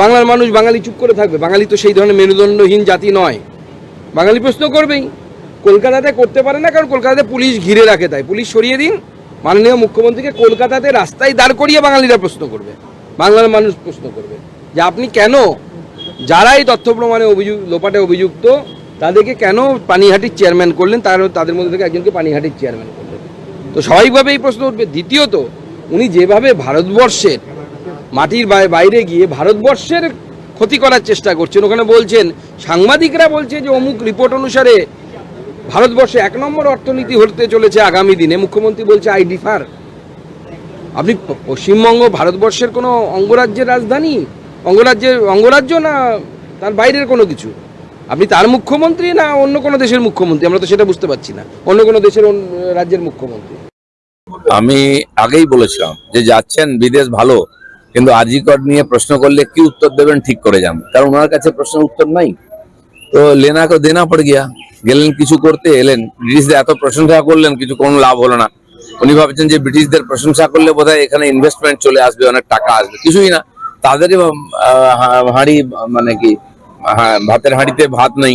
বাংলার মানুষ বাঙালি চুপ করে থাকবে। বাঙালি তো সেই ধরনের মেরুদণ্ডহীন জাতি নয়। বাঙালি প্রশ্ন করবেই। কলকাতাতে করতে পারে না, কারণ কলকাতাতে পুলিশ ঘিরে রাখে তাই। পুলিশ সরিয়ে দিন। মাননীয় মুখ্যমন্ত্রীকে কলকাতাতে রাস্তায় দাঁড় করিয়ে বাঙালিরা প্রশ্ন করবে। বাংলার মানুষ প্রশ্ন করবে যে আপনি কেন যারাই তথ্য প্রমাণে অভিযোগ লোপাটে অভিযুক্ত, তাদেরকে কেন পানিহাটির চেয়ারম্যান করলেন? তার, তাদের মধ্যে থেকে একজনকে পানিহাটির চেয়ারম্যান করলেন। তো স্বাভাবিকভাবে এই প্রশ্ন উঠবে। দ্বিতীয়ত, উনি যেভাবে ভারতবর্ষের মাটির বাইরে গিয়ে ভারতবর্ষের ক্ষতি করার চেষ্টা করছেন। ওখানে বলছেন, সাংবাদিকরা বলছে যে অমুক রিপোর্ট অনুসারে ভারতবর্ষে এক নম্বর অর্থনীতি হতে চলেছে আগামী দিনে। মুখ্যমন্ত্রী বলছে আই ডিফার আপনি পশ্চিমবঙ্গ ভারতবর্ষের কোনো অঙ্গরাজ্যের রাজধানী? অঙ্গরাজ্যের, অঙ্গরাজ্য না তার বাইরের কোনো কিছু? আপনি তার মুখ্যমন্ত্রী না অন্য কোনো দেশের মুখ্যমন্ত্রী? আমরা তো সেটা বুঝতে পারছি না। অন্য কোনো দেশের রাজ্যের মুখ্যমন্ত্রী? আমি আগেই বলেছিলাম যে যাচ্ছেন বিদেশ ভালো কিন্তু আজিকর নিয়ে প্রশ্ন করলে কি উত্তর দেবেন ঠিক করে যান। কারণ ওনার কাছে প্রশ্নের উত্তর নাই। তো লেনা কো দেনা পড়ে গিয়া গেলেন, কিছু করতে এলেন। ব্রিটিশদের এত প্রশংসা করলেন, কিছু কোনো লাভ হলো না। উনি ভাবছেন যে ব্রিটিশদের প্রশংসা করলে বোধহয় এখানে ইনভেস্টমেন্ট চলে আসবে, অনেক টাকা আসবে। কিছুই না। তাদেরই হাঁড়ি মানে কি ভাতের হাঁড়িতে ভাত নেই।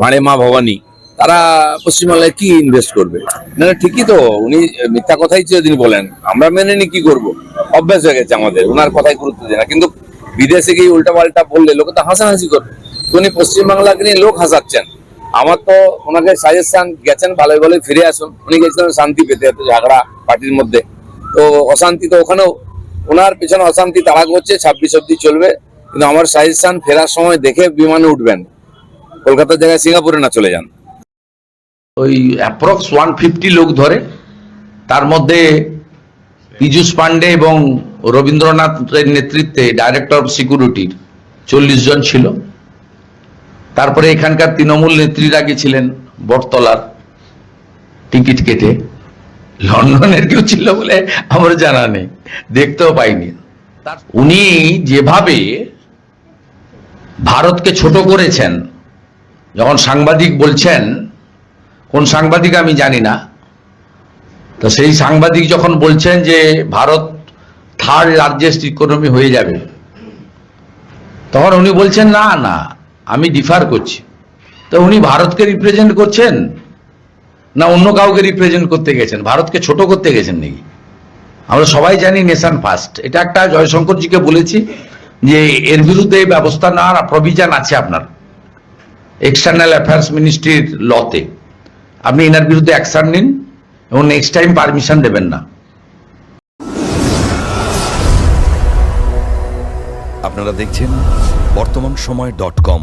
ভাঁড়ে মা ভবানী। তারা পশ্চিমবাংলায় কি ইনভেস্ট করবে? না ঠিকই তো। উনি মিথ্যা কথাই চিরদিন বলেন। আমরা মেনে নি কি করব? অভ্যাস হয়ে গেছে আমাদের ওনার কথাই গুরুত্ব দেয় না। কিন্তু বিদেশে গিয়ে উল্টা পাল্টা বললে লোকে তো হাসাহাসি করবে। উনি পশ্চিমবাংলাকে নিয়ে লোক হাসাচ্ছেন। আমার তো ওনাকে সাজেশন গেছেন, ভালোই ভালোই ফিরে আসুন। উনি গেছিলেন শান্তি পেতে এত ঝগড়া পার্টির মধ্যে। তো অশান্তি তো ওখানেও ওনার পিছনে অশান্তি তারা করছে, ছাব্বিশ অব্দি চলবে। কিন্তু আমার সাজেশন ফেরার সময় দেখে বিমানে উঠবেন। কলকাতার জায়গায় সিঙ্গাপুরে না চলে যান। ওই অ্যাপ্রক্স ওয়ান ফিফটি লোক ধরে, তার মধ্যে পীযূষ পান্ডে এবং রবীন্দ্রনাথের নেতৃত্বে ডাইরেক্টর অফ সিকিউরিটির চল্লিশ জন ছিল। তারপরে এখানকার তৃণমূল নেত্রীরা গেছিলেন বটতলার টিকিট কেটে। লন্ডনের কেউ ছিল বলে আমার জানা নেই, দেখতেও পাইনি। উনি যেভাবে ভারতকে ছোট করেছেন, যখন সাংবাদিক বলছেন, কোন সাংবাদিক আমি জানি না তো সেই সাংবাদিক যখন বলছেন যে ভারত থার্ড লার্জেস্ট ইকোনমি হয়ে যাবে, তখন উনি বলছেন, না না, আমি ডিফার করছি। তো উনি ভারতকে রিপ্রেজেন্ট করছেন না অন্য কাউকে রিপ্রেজেন্ট করতে গেছেন? ভারতকে ছোট করতে গেছেন নাকি? আমরা সবাই জানি নেশান ফার্স্ট এটা একটা জয়শঙ্করজিকে বলেছি যে এর বিরুদ্ধে এই ব্যবস্থা নেওয়ার প্রভিজন আছে আপনার। এক্সটার্নাল অ্যাফেয়ার্স মিনিস্ট্রির লতে আপনি এনার বিরুদ্ধে অ্যাকশন নিন। এবং নেক্সট টাইম পারমিশন দেবেন না। আপনারা দেখছেন বর্তমান সময় ডট কম